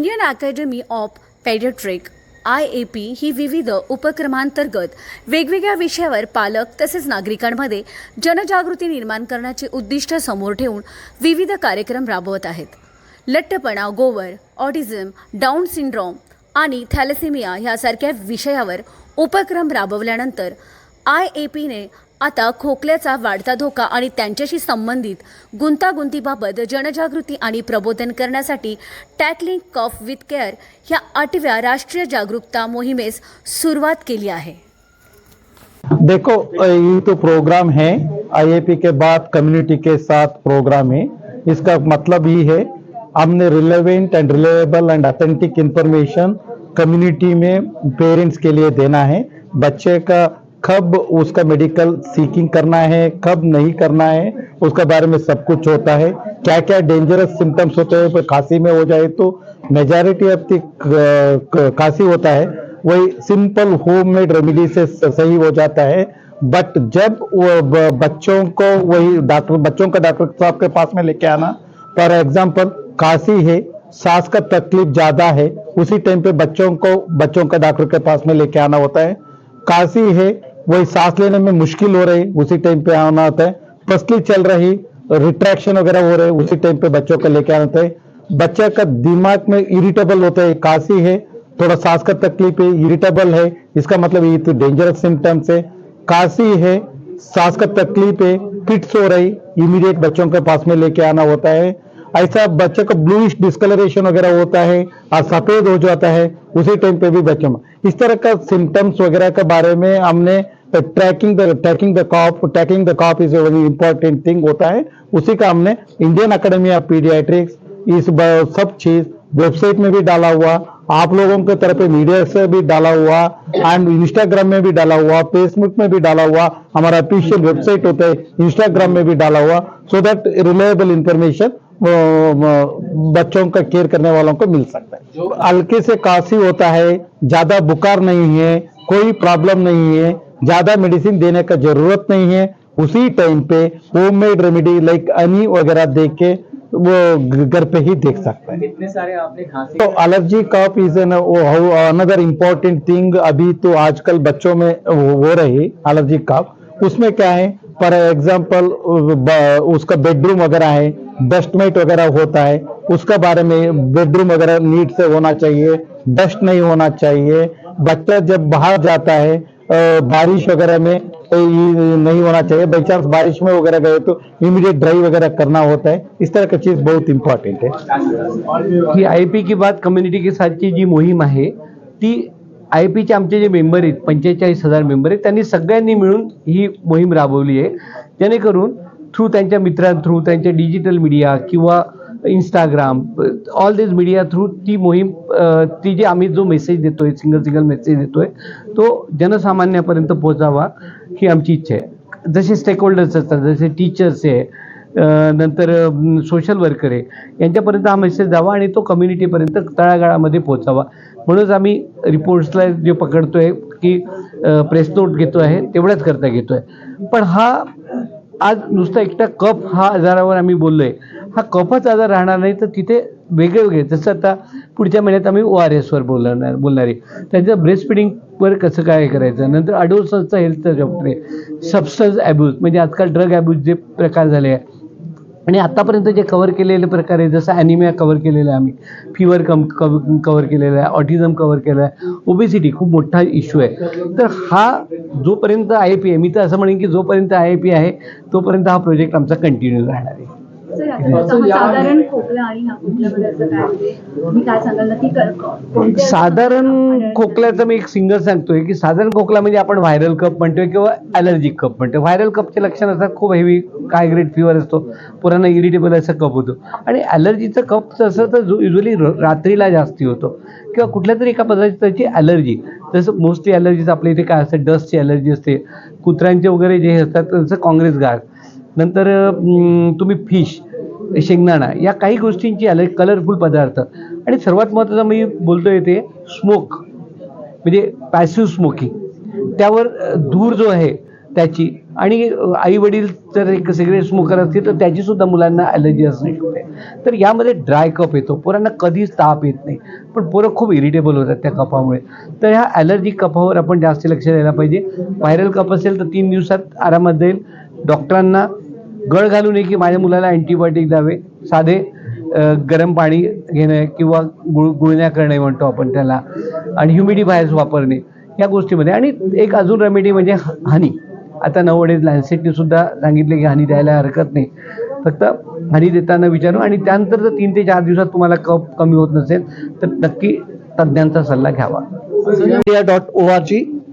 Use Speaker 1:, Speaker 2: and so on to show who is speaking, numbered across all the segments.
Speaker 1: Indian Academy of Pediatric I A P ही विविध उपक्रमांतर्गत वेगवेगळ्या विषयावर पालक तसेच नागरिकांमध्ये जनजागृती निर्माण करण्याचे उद्दिष्ट समोर ठेवून विविध कार्यक्रम राबवत आहेत. लठ्ठपणा गोवर ऑटिझम डाऊन सिंड्रोम आणि थॅलेसेमिया ह्यासारख्या विषयावर उपक्रम राबवल्यानंतर आय ए पीने आता खोकल्याचा वाढता धोका आणि त्यांच्याशी संबंधित गुंतागुंतीबाबत जनजागृती आणि प्रबोधन करण्यासाठी टॅकलिंग कॉफ विथ केअर ह्या आठव्या राष्ट्रीय जागरूकता मोहिमेस सुरुवात केली आहे.
Speaker 2: देखो ये तो प्रोग्राम है आईएपी के बाद कम्युनिटी के साथ प्रोग्राम है। इसका मतलब ही है हमने relevant and reliable and authentic information community में पेरेंट्स के लिए देना है। बच्चे का कब उसका मेडिकल सीकिंग करना है, कब नहीं करना है, उसके बारे में सब कुछ होता है। क्या क्या डेंजरस सिम्टम्स होते हैं खांसी में हो जाए तो मेजॉरिटी ऑफ़ द खांसी होता है। वही सिंपल होम मेड रेमेडी से, सही हो जाता है। बट जब वो बच्चों को, वही डॉक्टर बच्चों का डॉक्टर साहब के पास में लेके आना फॉर एग्ज़ाम्पल खांसी है, सांस का तकलीफ़ ज़्यादा है, उसी टाइम पे बच्चों को, बच्चों का डॉक्टर के पास में लेके आना होता है। खांसी है वही सांस लेने में मुश्किल हो रही, उसी टाइम पे आना होता है। पसली चल रही रिट्रैक्शन वगैरह हो रहे, उसी टाइम पे बच्चों को लेके आना होता है। बच्चे का दिमाग में इरिटेबल होता है, खांसी है, थोड़ा सांस का तकलीफ़ है इरिटेबल है, इसका मतलब ये तो डेंजरस सिम्टम्स है। खांसी है, सांस का तकलीफ़ है किट्स हो रही इमीडिएट बच्चों के पास में लेके आना होता है। ऐसा बच्चे का ब्लूइश डिस्कलरेशन वगैरह होता है, और सफ़ेद हो जाता है, उसी टाइम पे भी बच्चों में। इस तरह का सिम्टम्स वगैरह के बारे में हमने tracking the tracking the cough tracking the cough is very important thing होता है। उसी का हमने इंडियन अकेडमी ऑफ़ पीडियाट्रिक्स इस सब चीज़ वेबसाइट में भी डाला हुआ आप लोगों के तरफ़ मीडिया से भी डाला हुआ एंड इंस्टाग्राम में भी डाला हुआ फेसबुक में भी डाला हुआ हमारा ऑफिशियल वेबसाइट होता है इंस्टाग्राम में भी डाला हुआ सो दैट रिलायबल इंफॉर्मेशन बच्चों का केयर करने वालों को मिल सकता है। हल्के से काशी होता है ज़्यादा बुखार नहीं है कोई प्रॉब्लम नहीं है ज़्यादा मेडिसिन देने का ज़रूरत नहीं है। उसी टाइम पे होममेड रेमेडी लाइक अनी वगैरह दे के वो घर पे ही देख सकता है।
Speaker 3: कितने सारे आपने खांसी?
Speaker 2: तो allergy cough is an another important thing अभी तो आजकल बच्चों में हो हो रही एलर्जी कफ उसमें क्या है? फॉर एग्ज़ाम्पल उसका बेडरूम वगैरह है डस्टमेट वगैरह होता है उसका बारे में बेडरूम वगैरह नीट से होना चाहिए डस्ट नहीं होना चाहिए। बच्चा जब बाहर जाता है बारिश वगैरह में नहीं होना चाहिए। बाई चांस बारिश में वगैरह गए तो इमीडिएट ड्राइव वगैरह करना होता है। इस तरह का चीज बहुत इंपॉर्टेंट है।
Speaker 3: ही आय पी की बात कम्युनिटी के साथची जी मोहीम आहे ती आय पीचे आमचे जे मेंबर आहेत पंचेचाळीस हजार मेंबर आहेत त्यांनी सगळ्यांनी मिळून ही मोहीम राबवली आहे. जेणेकरून थ्रू त्यांच्या मित्रां थ्रू त्यांच्या डिजिटल मीडिया किंवा Instagram all this media through ती मोहीम ती जी आम्ही जो मेसेज देतोय सिंगल सिंगल मेसेज देतोय तो जनसामान्यापर्यंत पोहोचावा ही आमची इच्छा आहे. जसे स्टेक होल्डर्स असतात जसे टीचर्स आहे नंतर सोशल वर्कर आहे यांच्यापर्यंत हा मेसेज जावा आणि तो कम्युनिटीपर्यंत तळागाळामध्ये पोहोचावा. म्हणूनच आम्ही रिपोर्ट्सला जे पकडतोय की प्रेस नोट घेतो आहे तेवढ्याच करता घेतोय. पण हा आज नुसता एकटा कप हा आजारावर आम्ही बोललोय. हा कफच आजार राहणार नाही तर तिथे वेगळे वेगळे जसं आता पुढच्या महिन्यात आम्ही ओ आर एसवर बोलणार बोलणार आहे. त्यांचं ब्रेस्ट फिडिंगवर कसं काय करायचं? नंतर अडोसनचं डॉक्टर आहे. सबस्टन्स ॲब्यूज म्हणजे आजकाल ड्रग ॲब्यूज जे प्रकार झाले आहे. आणि आत्तापर्यंत जे कव्हर केलेले प्रकार आहे जसं ॲनिमिया कव्हर केलेलं आहे आम्ही फिवर कम कव कव्हर केलेलं आहे ऑटिझम कव्हर केलं आहे ओबेसिटी खूप मोठा इश्यू आहे. तर हा जोपर्यंत आय पी आहे मी तर असं म्हणेन की जोपर्यंत आय पी आहे तोपर्यंत हा प्रोजेक्ट आमचा कंटिन्यू राहणार आहे.
Speaker 4: सर आता साधारण खोकला आणि ह्या खोकल्याबद्दल असं काय म्हणजे तुम्ही काय सांगाल नक्की कर- कोणत्या-
Speaker 3: साधारण खोकल्याचं मी एक सिंगल सांगतोय की साधारण खोकला म्हणजे आपण व्हायरल कप म्हणतोय किंवा ॲलर्जिक कप म्हणतोय. व्हायरल कपचे लक्षण असतात खूप हेवी काय ग्रेड फिवर असतो पुराणा इरिटेबल असा कप होतो. आणि ॲलर्जीचं कप तसं तर युजली रात्रीला जास्ती होतो किंवा कुठल्या तरी एका पदार्थाची ॲलर्जी जसं मोस्टली ॲलर्जीज आपल्या इथे काय असते डस्टची ॲलर्जी असते कुत्र्यांचे वगैरे जे हे असतात तसं काँग्रेस घास नंतर अं, तुम्ही फिश शेंगदाणा या काही गोष्टींची आले कलरफुल पदार्थ. आणि सर्वात महत्त्वाचं मी बोलतोय ते स्मोक म्हणजे पॅसिव्ह स्मोकिंग त्यावर धूर जो आहे त्याची आणि आई वडील जर एक सिगरेट स्मोकर असतील तर त्याची सुद्धा मुलांना ॲलर्जी असू शकते तर यामध्ये ड्राय कप येतो. पोरांना कधीच ताप येत नाही. पण पोरं खूप इरिटेबल होतात त्या कपामुळे. तर ह्या ॲलर्जी कपावर आपण जास्त लक्ष द्यायला पाहिजे. व्हायरल कप असेल तर तीन दिवसात आरामात जाईल. डॉक्टरांना गळ घालू नये की माझ्या मुलाला अँटीबायोटिक द्यावे. साधे गरम पाणी घेणे किंवा गुळ गुळण्या करणे म्हणतो आपण त्याला. आणि ह्युमिडिफायर्स वापरणे या गोष्टीमध्ये. आणि एक अजून रेमेडी म्हणजे हानी. आता आता वडे लॅन्सेटने सुद्धा सांगितले की हानी द्यायला हरकत नाही. फक्त हानी देताना विचारू. आणि त्यानंतर जर तीन ते चार दिवसात तुम्हाला कप कमी होत नसेल तर नक्की तज्ज्ञांचा सल्ला घ्यावा.
Speaker 5: India.org.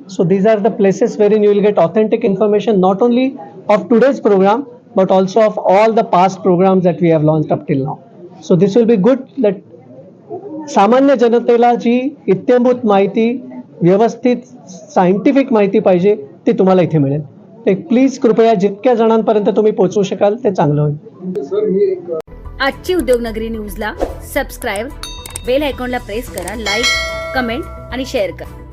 Speaker 5: So these are the places wherein you will get authentic information not only of today's programme but also of all the past programs that we have launched up till now. So this will be good that सामान्य जनतेला जी इत्यंभूत माहिती व्यवस्थित scientific माहिती पाहिजे ती तुम्हाला इथे मिळेल. ते प्लीज कृपया जितक्या जणांपर्यंत तुम्ही पोहोचवू शकाल ते चांगलं होईल.
Speaker 1: आजची उद्योगनगरी न्यूजला सबस्क्राईब बेल आयकॉनला प्रेस करा लाईक कमेंट आणि शेअर करा.